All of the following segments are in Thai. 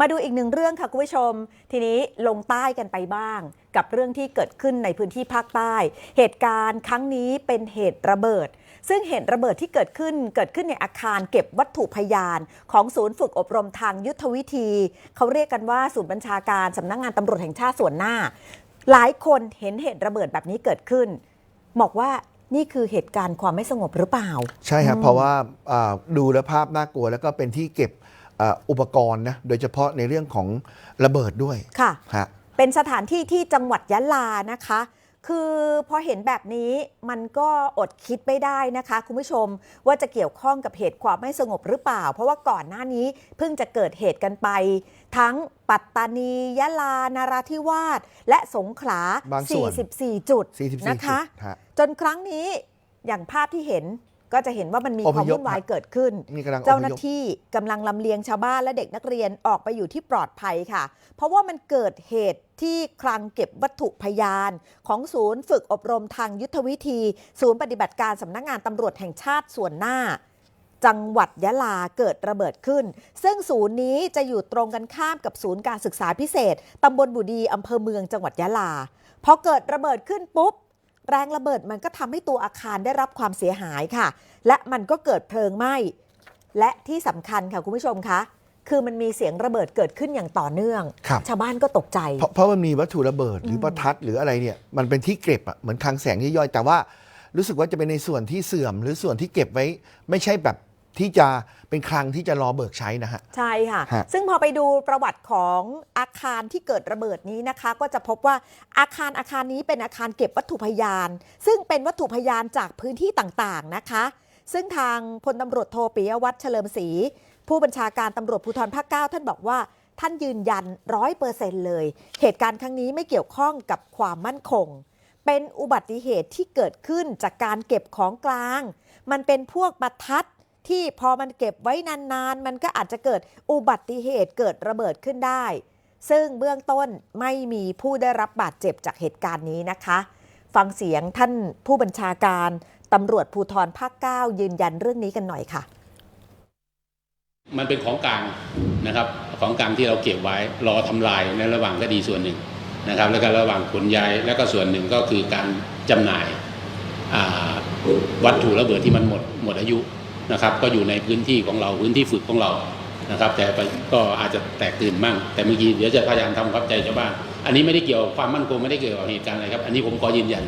มาดูอีกหนึ่งเรื่องค่ะคุณผู้ชม ทีนี้ลงใต้กันไปบ้าง กับเรื่องที่เกิดขึ้นในพื้นที่ภาคใต้ เหตุการณ์ครั้งนี้เป็นเหตุระเบิด ซึ่งเหตุระเบิดที่เกิดขึ้นเกิดขึ้นในอาคารเก็บวัตถุพยาน ของศูนย์ฝึกอบรมทางยุทธวิธี เขาเรียกกันว่าศูนย์บัญชาการสำนักงานตำรวจแห่งชาติส่วนหน้า หลายคนเห็นเหตุระเบิดแบบนี้เกิดขึ้น บอกว่านี่คือเหตุการณ์ความไม่สงบหรือเปล่า ใช่ครับเพราะว่าดูแลภาพน่ากลัวแล้วก็เป็นที่เก็บ อ่าอุปกรณ์นะโดยเฉพาะในเรื่องของระเบิดด้วยค่ะฮะเป็นสถานที่ที่จังหวัดยะลานะคะ คือพอเห็นแบบนี้มันก็อดคิดไม่ได้นะคะ คุณผู้ชมว่าจะเกี่ยวข้องกับเหตุความไม่สงบหรือเปล่า เพราะว่าก่อนหน้านี้เพิ่งจะเกิดเหตุกันไป ทั้งปัตตานียะลานาราธิวาสและสงขลาบางส่วน44 จุด44นะคะจุดฮะจนครั้งนี้อย่างภาพที่เห็น ก็จะเห็นว่ามันมีอความพยพวุ่นวายเกิดขึ้นนี่กำลังอพยพเจ้าหน้าที่กำลังลำเลียงชาวบ้านและเด็กนักเรียนออกไปอยู่ที่ปลอดภัยค่ะ เพราะว่ามันเกิดเหตุที่คลังเก็บวัตถุพยาน ของศูนย์ฝึกอบรมทางยุทธวิธี ศูนย์ปฏิบัติการสำนักงานตำรวจแห่งชาติส่วนหน้า จังหวัดยะลาเกิดระเบิดขึ้น ซึ่งศูนย์นี้จะอยู่ตรงกันข้ามกับศูนย์การศึกษาพิเศษตำบลบุดีอำเภอเมืองจังหวัดยะลาพอเกิดระเบิดขึ้นปุ๊บ แรงระเบิดมันก็ทำให้ตัวอาคารได้รับความเสียหายค่ะ และมันก็เกิดเพลิงไหม้ และที่สำคัญค่ะคุณผู้ชมคะ คือมันมีเสียงระเบิดเกิดขึ้นอย่างต่อเนื่อง ครับ ชาวบ้านก็ตกใจ เพราะเพราะมันมีวัตถุระเบิดหรือประทัดหรืออะไรเนี่ยมันเป็นที่เก็บอะเหมือนคลังแสงย่อยๆแต่ว่ารู้สึกว่าจะเป็นในส่วนที่เสื่อม หรือส่วนที่เก็บไว้ ไม่ใช่แบบ ที่จะเป็นคลังที่จะรอเบิกใช้นะฮะ ใช่ค่ะ ฮะ ซึ่งพอไปดูประวัติของอาคารที่เกิดระเบิดนี้นะคะ ก็จะพบว่าอาคารอาคารนี้เป็นอาคารเก็บวัตถุพยาน ซึ่งเป็นวัตถุพยานจากพื้นที่ต่างๆนะคะ ซึ่งทางพลตำรวจโทปิยวัฒน์เฉลิมศรีผู้บัญชาการตำรวจภูธรภาคเก้าท่านบอกว่า ท่านยืนยันร้อยเปอร์เซ็นต์เลย เหตุการณ์ครั้งนี้ไม่เกี่ยวข้องกับความมั่นคง เป็นอุบัติเหตุที่เกิดขึ้นจากการเก็บของกลาง มันเป็นพวกประทัด ที่พอมันเก็บไว้นานๆ มันก็อาจจะเกิดอุบัติเหตุเกิดระเบิดขึ้นได้ ซึ่งเบื้องต้นไม่มีผู้ได้รับบาดเจ็บจากเหตุการณ์นี้นะคะ ฟังเสียงท่านผู้บัญชาการตำรวจภูธรภาค 9 ยืนยันเรื่องนี้กันหน่อยค่ะ มันเป็นของกลางนะครับ ของกลางที่เราเก็บไว้รอทำลายในระหว่างคดีส่วนหนึ่งนะครับ แล้วก็ระหว่างขนย้ายแล้วก็ส่วนหนึ่งก็คือการจำหน่ายาวัตถุระเบิดที่มันหมดหมดอายุ นะครับ ก็อยู่ในพื้นที่ของเราพื้นที่ฝึกของเรานะครับ แต่ไปก็อาจจะแตกตื่นมั่งแต่เมื่อกี้เดี๋ยวจะพยายามทำความใจชาวบ้านอันนี้ไม่ได้เกี่ยวกับความมั่นคงไม่ได้เกี่ยวกับเหตุการณ์อะไรครับ อันนี้ผมขอยืนยัน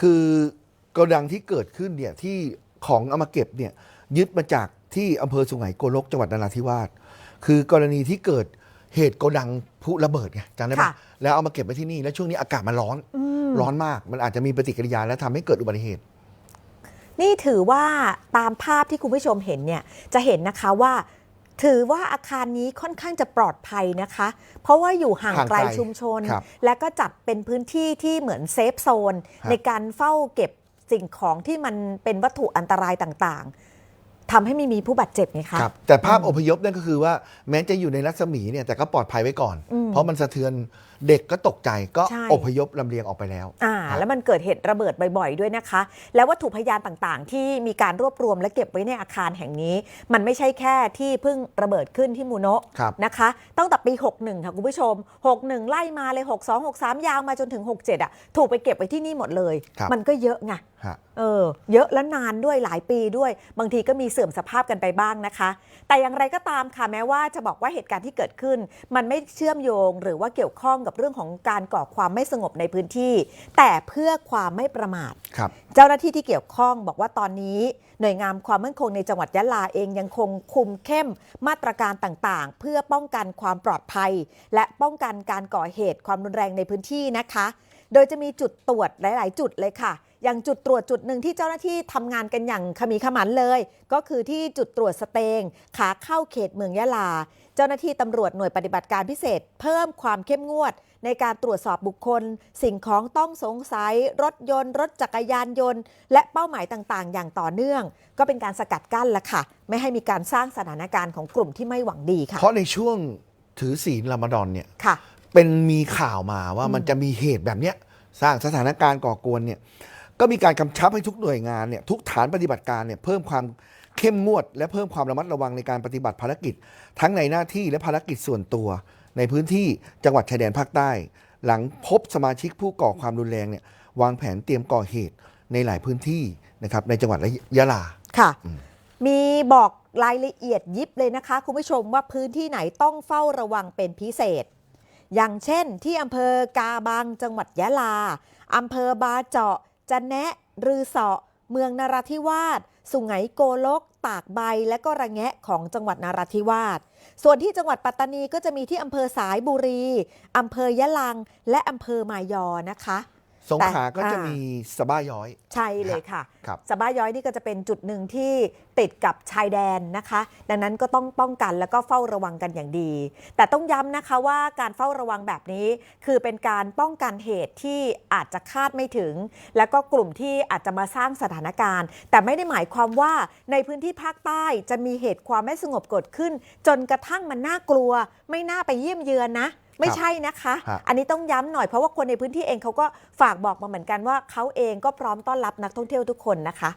คือโกดังที่เกิดขึ้นเนี่ยที่ของเอามาเก็บเนี่ยยึดมาจากที่อำเภอสุไหงโกลกจังหวัดนราธิวาสคือกรณีที่เกิดเหตุโกดังพลุระเบิดไงจำได้ปะค่ะแล้วเอามาเก็บไว้ที่นี่แล้วช่วงนี้อากาศมันร้อนอืม ร้อนมาก มันอาจจะมีปฏิกิริยาและทำให้เกิดอุบัติเหตุ นี่ถือว่าตามภาพที่คุณผู้ชมเห็นเนี่ยจะเห็นนะคะว่า ถือว่าอาคารนี้ค่อนข้างจะปลอดภัยนะคะ เพราะว่าอยู่ห่างห่างไกลไกลชุมชนครับและก็จัดเป็นพื้นที่ที่เหมือนเซฟโซนครับในการเฝ้าเก็บสิ่งของที่มันเป็นวัตถุอันตรายต่างๆทำให้ไม่มีผู้บาดเจ็บไงคะครับแต่ภาพอพยพนั่นก็คือว่าแม้จะอยู่ในรัศมีเนี่ยแต่ก็ปลอดภัยไว้ก่อนอืม เพราะมันสะเทือนเด็กก็ตกใจก็ใช่ อพยพลำเลียงออกไปแล้วอ่า ครับ แล้วมันเกิดเหตุระเบิดบ่อยๆด้วยนะคะ แล้ววัตถุพยานต่างๆ ที่มีการรวบรวมและเก็บไว้ในอาคารแห่งนี้ มันไม่ใช่แค่ที่เพิ่งระเบิดขึ้นที่มูโนะครับ นะคะ ตั้งแต่ปี 61 ค่ะคุณผู้ชม 61 ไล่มาเลย 62 63 ยาวมาจนถึง 67อะถูกไปเก็บไว้ที่นี่หมดเลย ครับ มันก็เยอะไง ฮะ เออเยอะและนานด้วยหลายปีด้วย บางทีก็มีเสื่อมสภาพกันไปบ้างนะคะ แต่อย่างไรก็ตามค่ะแม้ว่าจะบอกว่าเหตุการณ์ที่เกิดขึ้น มันไม่เชื่อมโยงหรือว่าเกี่ยวข้องกับเรื่องของการก่อความไม่สงบในพื้นที่ แต่เพื่อความไม่ประมาทครับเจ้าหน้าที่ที่เกี่ยวข้องบอกว่าตอนนี้ หน่วยงานความมั่นคงในจังหวัดยะลาเองยังคงคุมเข้มมาตรการต่างๆ เพื่อป้องกันความปลอดภัย และป้องกันการก่อเหตุความรุนแรงในพื้นที่นะคะ โดยจะมีจุดตรวจหลาย ๆ จุดเลยค่ะ อย่างจุดตรวจจุดหนึ่งที่เจ้าหน้าที่ทำงานกันอย่างขมีขมันเลย ก็คือที่จุดตรวจสเตง ขาเข้าเขตเมืองยะลา เจ้าหน้าที่ตำรวจหน่วยปฏิบัติการพิเศษ เพิ่มความเข้มงวด ในการตรวจสอบบุคคล สิ่งของต้องสงสัย รถยนต์ รถจักรยานยนต์ และเป้าหมายต่างๆ อย่างต่อเนื่อง ก็เป็นการสกัดกั้นละค่ะ ไม่ให้มีการสร้างสถานการณ์ของกลุ่มที่ไม่หวังดีค่ะเพราะในช่วงถือศีลรอมฎอนเนี่ยค่ะเป็นมีข่าวมาว่ามันจะมีเหตุแบบเนี้ยสร้างสถานการณ์ก่อกวนเนี่ย ก็มีการกำชับให้ทุกหน่วยงานเนี่ยทุกฐานปฏิบัติการเนี่ยเพิ่มความเข้มงวด และเพิ่มความระมัดระวังในการปฏิบัติภารกิจ ทั้งในหน้าที่และภารกิจส่วนตัว ในพื้นที่จังหวัดชายแดนภาคใต้ หลังพบสมาชิกผู้ก่อความรุนแรงเนี่ยวางแผนเตรียมก่อเหตุในหลายพื้นที่นะครับในจังหวัดยะลา ค่ะ มีบอกรายละเอียดยิบเลยนะคะ คุณผู้ชมว่าพื้นที่ไหนต้องเฝ้าระวังเป็นพิเศษ อย่างเช่นที่อำเภอกาบังจังหวัดยะลาอำเภอบาเจาะ จะแนะรือเสาะเมืองนราธิวาส สุไหงโกลก ตากใบ และก็ระแงะของจังหวัดนราธิวาส ส่วนที่จังหวัดปัตตานีก็จะมีที่อำเภอสายบุรี อำเภอยะลัง และอำเภอมายอนะคะ สงขลาก็จะอ่ามีมีสะบ้าย้อย ใช่เลยค่ะครับสะบ้าย้อยนี่ก็จะเป็นจุดหนึ่งที่ติดกับชายแดนนะคะ ดังนั้นก็ต้องป้องกันแล้วก็เฝ้าระวังกันอย่างดี แต่ต้องย้ำนะคะว่าการเฝ้าระวังแบบนี้ คือเป็นการป้องกันเหตุที่อาจจะคาดไม่ถึง แล้วก็กลุ่มที่อาจจะมาสร้างสถานการณ์ แต่ไม่ได้หมายความว่าในพื้นที่ภาคใต้จะมีเหตุความไม่สงบเกิดขึ้น จนกระทั่งมันน่ากลัว ไม่น่าไปเยี่ยมเยือนนะ ไม่ใช่นะคะฮะอันนี้ต้องย้ำหน่อยเพราะว่าคนในพื้นที่เองเขาก็ฝากบอกมาเหมือนกันว่าเขาเองก็พร้อมต้อนรับนักท่องเที่ยวทุกคนนะคะ